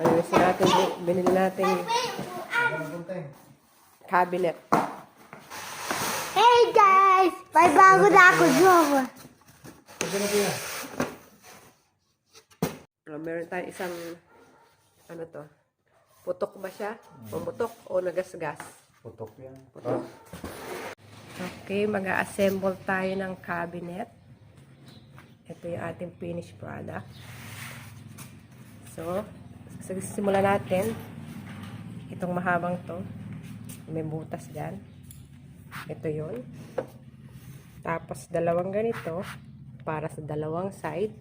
Ayusin natin, binili natin Ano cabinet. Hey guys! May bago na ako na kuya. Uh, meron tayong isang, ano to, putok ba siya? Pumutok o nagasgas? Putok yan. Okay, mag-assemble tayo ng cabinet. Ito yung ating finished product. So, simulan natin. Itong mahabang to. May butas dyan. Ito yun. Tapos, dalawang ganito para sa dalawang side.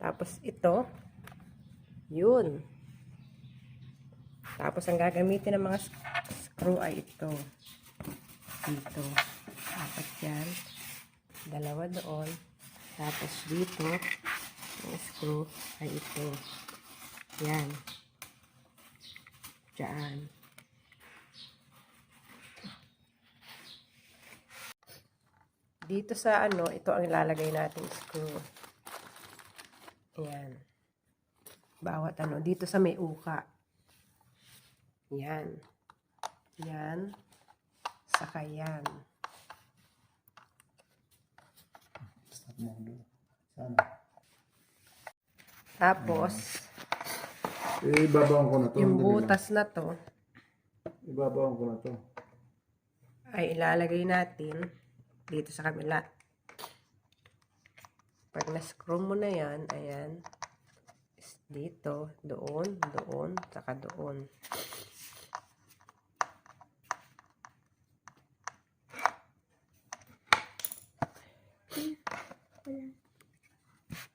Tapos, ito. Yun. Tapos, ang gagamitin ng mga screw ay ito dito. Apat yan. Dalawa doon. Tapos dito, yung screw ay ito. Yan. Diyan. Dito sa ano, ito ang ilalagay nating screw. Yan. Bawat ano, dito sa may uka. Yan. Yan. Saka yan. Stop mo doon. Sana. Tapos, ibabawan ko na to. yung butas na to Ibabawan ko na to. ay ilalagay natin dito sa kabila. Pag na-screw mo na yan, ayan, is dito, doon, doon, saka doon.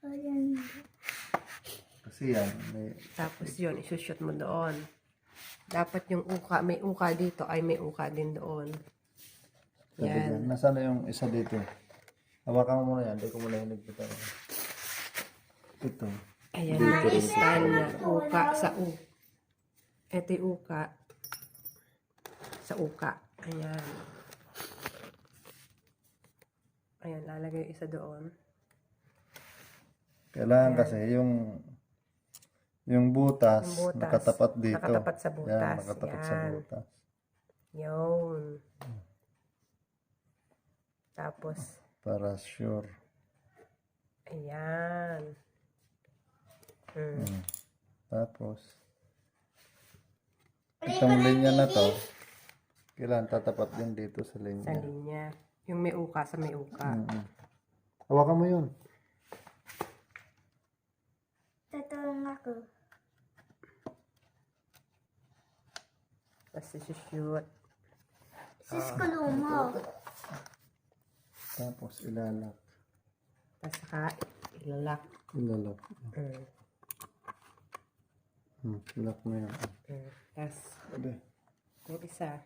Kasi yan, may... Tapos yun, isushoot mo doon. Dapat yung uka, may uka dito, ay may uka din doon. Sabi Yan. Nasaan na yung isa dito? Hawakan mo muna yan. Hindi ko muna hinigpitan. Ito. Ayan, na-stand na. Uka sa u. Ito yung uka. Sa uka. Ayan. Ayan, lalagay yung isa doon. Kailangan kasi yung yung butas, Yung butas, nakatapat dito. nakatapat sa butas. Yan, nakatapat sa Yan. butas. Yun. Tapos, Para sure. ayan. Hmm. Hmm. Tapos, itong linya na to, kailangan tatapat din dito sa Sa linya. linya. Yung may uka sa may uka. Mm-mm. Hawakan mo yun. Tatulong ako. Tapos isushoot. Sis ko lumo. Tapos ilalak. Tapos saka ilalak. Ilalak. Hmm. Hmm, lock mo yan. Hmm. Tapos, Sabi. yung isa.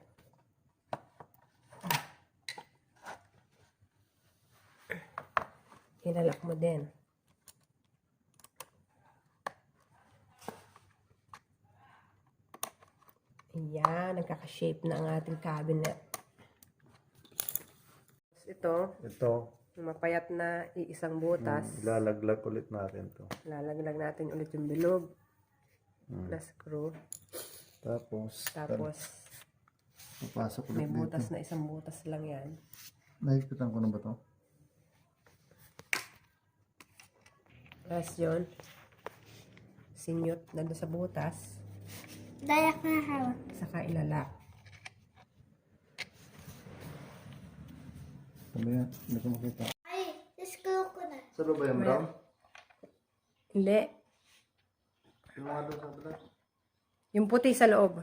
Ilalak mo din. Ayan, nagkaka-shape na ang ating cabinet. Ito, Ito, yung mapayat na iisang butas. hmm, ilalaglag ulit natin to. Lalaglag natin ulit yung bilog Hmm. na screw. Tapos, Tapos, papasok ulit may dito. butas na isang butas lang yan. Nahigpitan ko na ba to? Tapos yun, sinyot na doon sa butas, Dayak na hawak. saka ilalak. Sabi yan, hindi ko makita. Ay, sis ko ko na. Saan ba yung brown? Hindi. Yung mga doon sa kabila. Yung puti sa loob.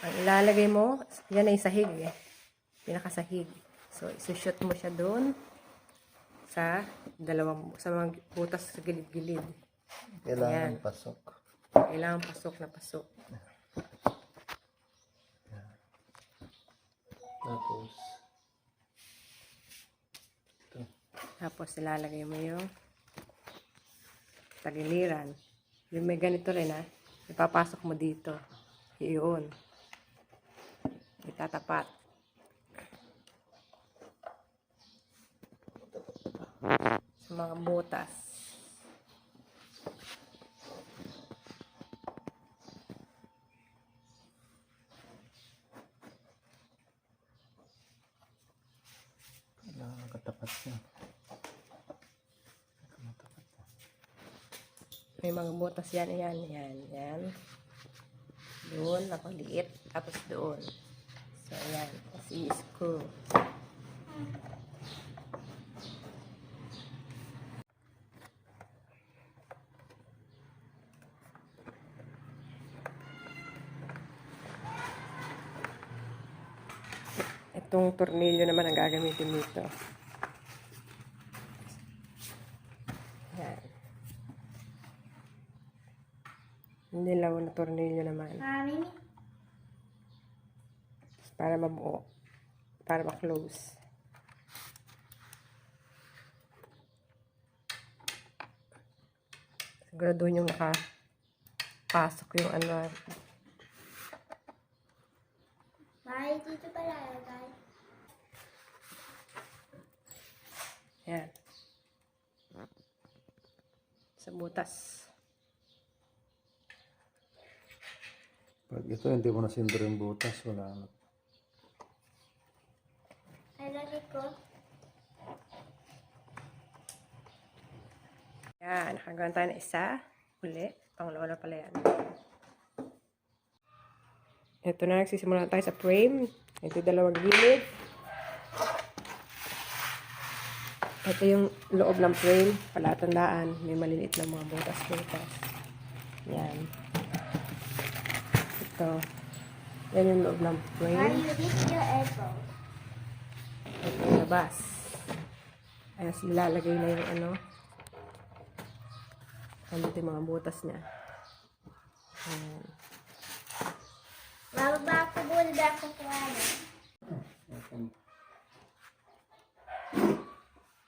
Ang ilalagay mo, yan ay sahig eh. Pinakasahig. So, isushoot mo siya doon sa dalawang, sa mga butas sa gilid-gilid. Kailangan Ayan. pasok. Kailangan pasok na pasok. Tapos, Tapos ilalagay mo yung tagiliran. Yung may ganito rin ha. Ipapasok mo dito. Iyon. Itatapat. Sa mga butas. Tapat siya. May mga butas yan, yan, yan, yan. Doon, napaliit. Tapos doon. So, ayan. Tapos i-screw. Itong tornilyo naman ang gagamitin dito. Yan. Na tornilyo naman. Mami, Para mabuo. Para ma-close. Siguraduhin yung nakapasok yung ano. Mami, dito pala, guys. Yan. Sa butas. Pag ito, hindi mo na sindro yung butas, wala na. Ay, lagi ko. Yan. Nakagawa tayo ng isa. Uli. Pangalawa na pala yan. Ito na. Nagsisimula tayo sa frame. Ito yung dalawang gilid. Ito yung loob ng frame. Palatandaan. May maliliit na mga butas-butas. Yan. Ito. Yan yung loob ng frame. lift your elbow. Ito yung labas. Ayan, so nilalagay na yung ano. Andito yung mga butas niya. Ayan. Mami, back to bull, back to kuwala.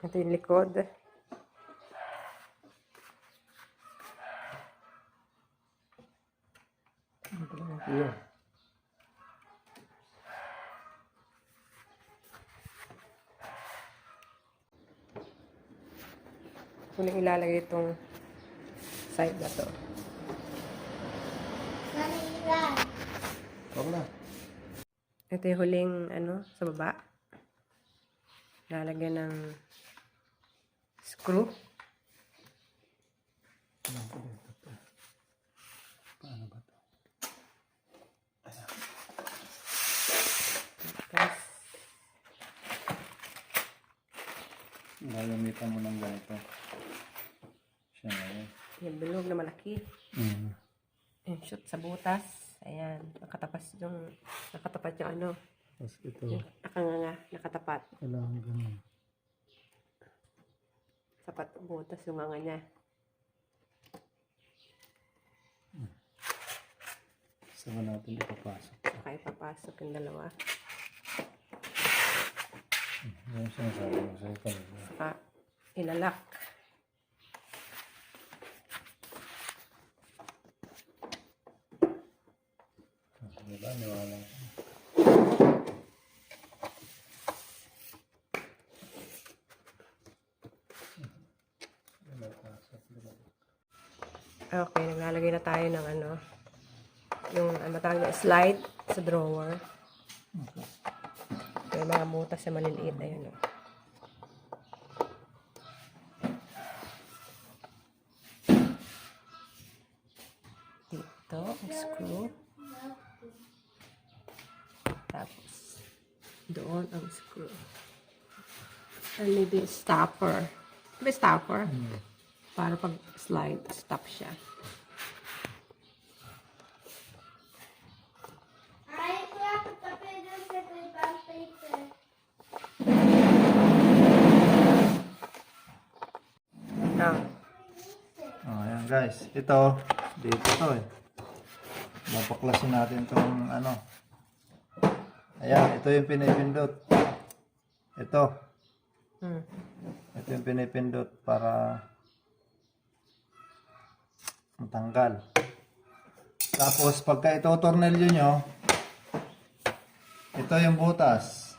Ito yung likod. Iya. Huling ilalagay itong side na to. Huwag na. Ito yung huling ano, sa baba. Lalagyan ng screw. Paano ba to? Tapos, Gagamitan mo ng ganito. Siya na yun. yung bilog na malaki. Mm. Yung shoot sa butas. Ayan, nakatapas yung, nakatapat yung ano, Tapos ito, nakanganga, nakatapat. kailangan ganun. Sapat butas yung nganga niya. Saka natin ipapasok. Saka ipapasok yung dalawa. Yan siya sabi mo sa'yo kanina. Saka ilalak. Diba? Niwala ko. Okay, naglalagay na tayo ng ano, yung ano tawag niya, slide sa drawer. May mga butas na maliliit. Ayun, oh. Dito, screw. Tapos, doon ang screw. And maybe stopper. May stopper. Para pag slide, stop siya. Ay, kuya, pagkapit doon sa paper paper. Ah, Oh, ayan guys. Ito, dito to eh. Napaklasin natin tong ano. Ayan, ito yung pinipindot. Ito. hmm. Ito yung pinipindot para matanggal. Tapos pagka ito tornilyo nyo, ito yung butas.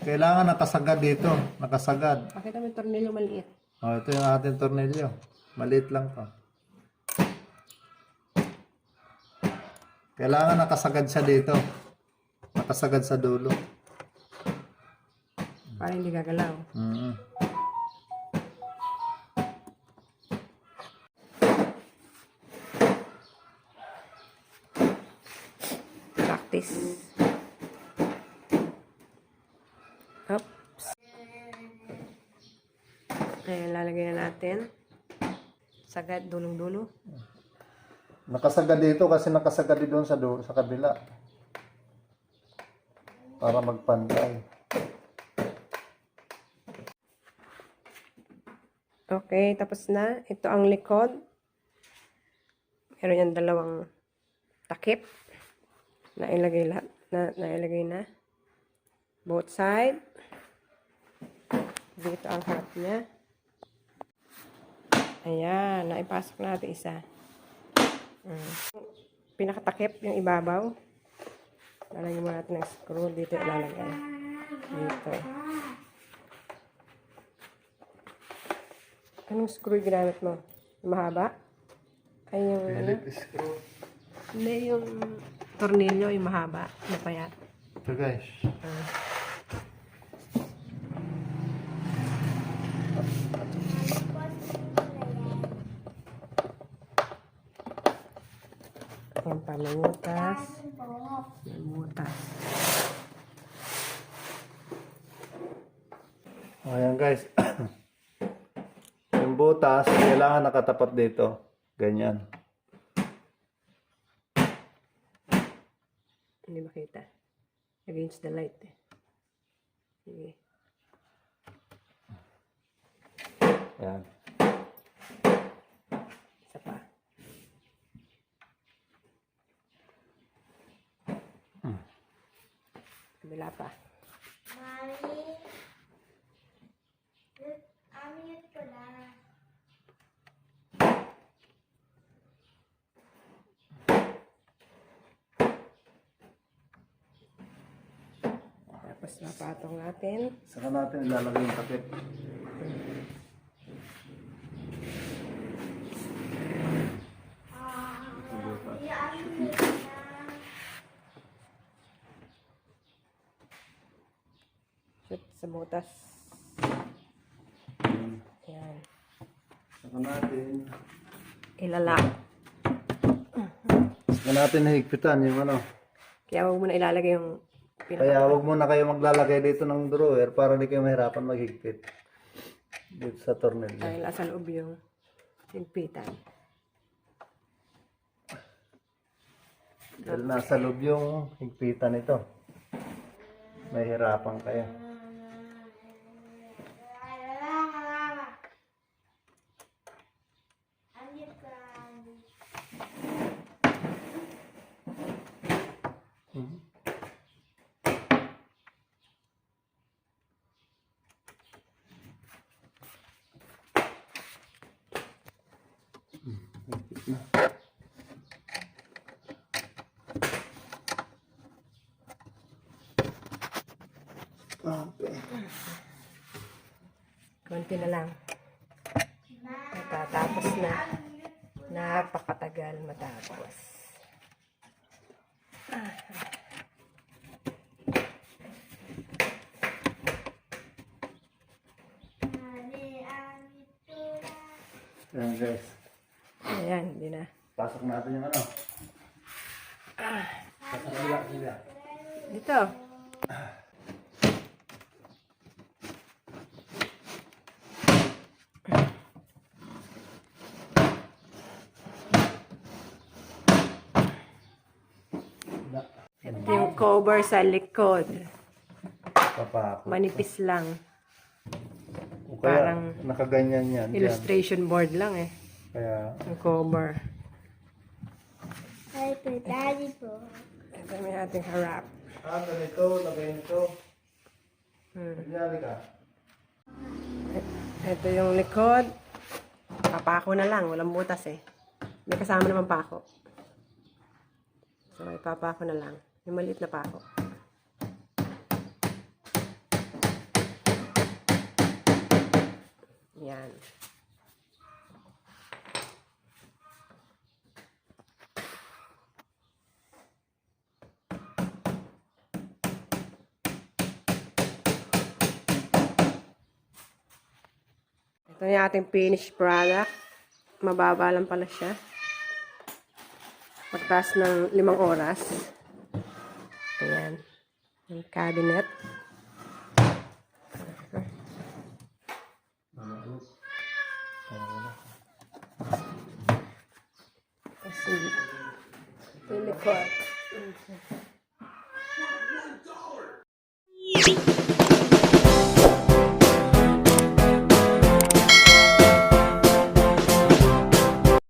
Kailangan nakasagad dito. Nakasagad. Pakita mo yung tornilyo maliit. Oh, ito yung ating tornilyo. Maliit lang to. Kailangan nakasagad siya dito. Nakasagad sa dulo. Para hindi gagalaw. Mm. Practice. Oops. Ayan, lalagay na natin. Sagad, dulong-dulo. Nakasagad dito kasi nakasagad doon sa, do- sa kabila. Para magpantay. Okay, tapos na. Ito ang likod. Meron yan dalawang takip. Nailagay lahat. Na, nailagay na. Both side. Dito ang harap niya. Ayan, naipasok natin isa. Mm. Pinakatakip yung ibabaw. Lalagyan mo natin ng screw. Dito ilalagay. Dito. Anong screw yung ginamit mo? Yung mahaba? Ay, yung ano? screw. Hindi, yung tornilyo, yung mahaba. Na payat. Ito guys. Yan pa, may butas. May butas. Ayan guys. yung butas, kailangan nakatapat dito. Ganyan. Hindi makita. Against the light eh. Sige. Ayan. Isa pa. Kabila pa. Mami. Amit ko na. Tapos mapatong natin. Saka natin ilalagay yung takip. Shoot sa butas. Yan. Saka natin. Ilalak. Saka natin higpitan yung ano. Kaya huwag mo na ilalagay yung pinaka... Kaya wag muna kayo maglalagay dito ng drawer para hindi kayo mahirapan maghigpit. Dito sa tornilyo. Dahil nasa loob yung higpitan. Dahil nasa loob yung higpitan ito. Mahirapan kayo. Okay. Konti na lang. Matatapos na. Napakatagal matapos. Na. Ayan guys. Ayan, hindi na. Pasok natin yung ano. Sa kabila sila. Dito. Ito yung cover sa likod. Papako. Manipis lang. O kaya, parang nakaganyan yan. dyan. Illustration board lang eh. Kaya, Yung cover. Ay, po, daddy po. Ito may ating harap. ah, ganito, lagay nito. Hmm. Nagyari ka. Ito yung likod. Papako na lang. Walang butas eh. May kasama naman pako. So, ipapako na lang. Yung maliit na pako. Yan. Ito yung ating finished product. Mababa lang pala siya. Pagtas ng limang oras. Ayan. Yung cabinet.